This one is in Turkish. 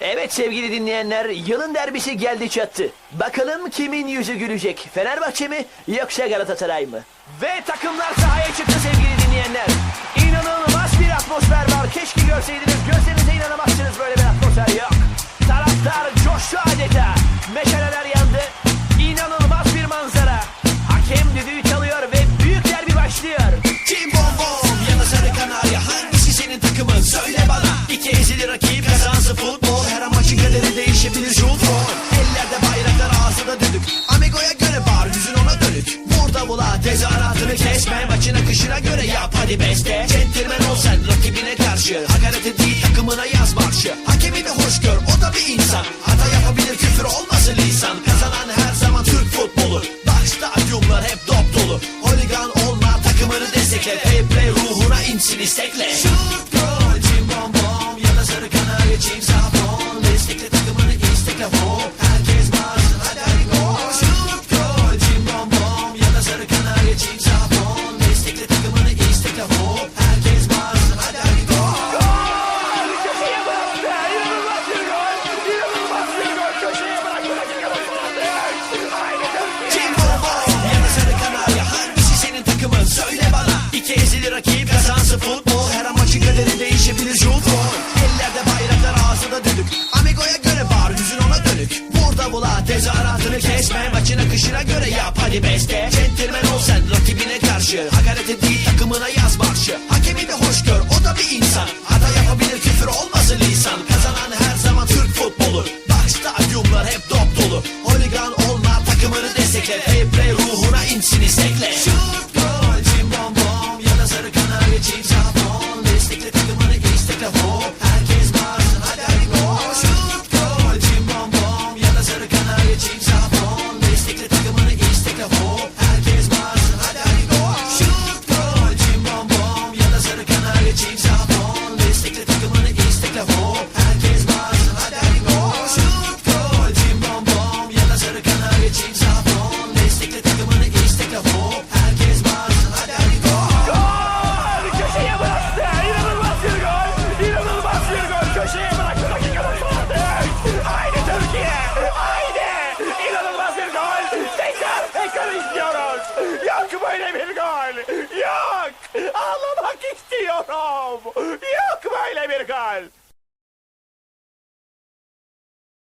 Evet sevgili dinleyenler yılın derbisi geldi çattı. Bakalım kimin yüzü gülecek? Fenerbahçe mi yoksa Galatasaray mı? Ve takımlar sahaya çıktı sevgili hadi beste. Centilmen ol sen rakibine karşı. Hakareti değil takımına yaz marşı. Hakemi de hoş gör o da bir insan. Hata yapabilir küfür olmasın lisan Kazanan her zaman Türk futbolu. Stadyumlar hep dop dolu. Holigan onlar takımını destekle. Fair play ruhuna insin istekle. Şut Hızını kesme maçın akışına göre yap. Hadi beste. Centilmen ol sen rakibine karşı. Hakareti değil takımına yaz marşı. Hakemi de hoş gör o da bir insan. Hata yapabilir küfür olmasın lisan. Kazanan her zaman Türk futbolu. Başta adyumlar hep dop dolu. Holigan onlar takımını destekle. Fair play ruhuna insin istekle. Yok böyle bir gol.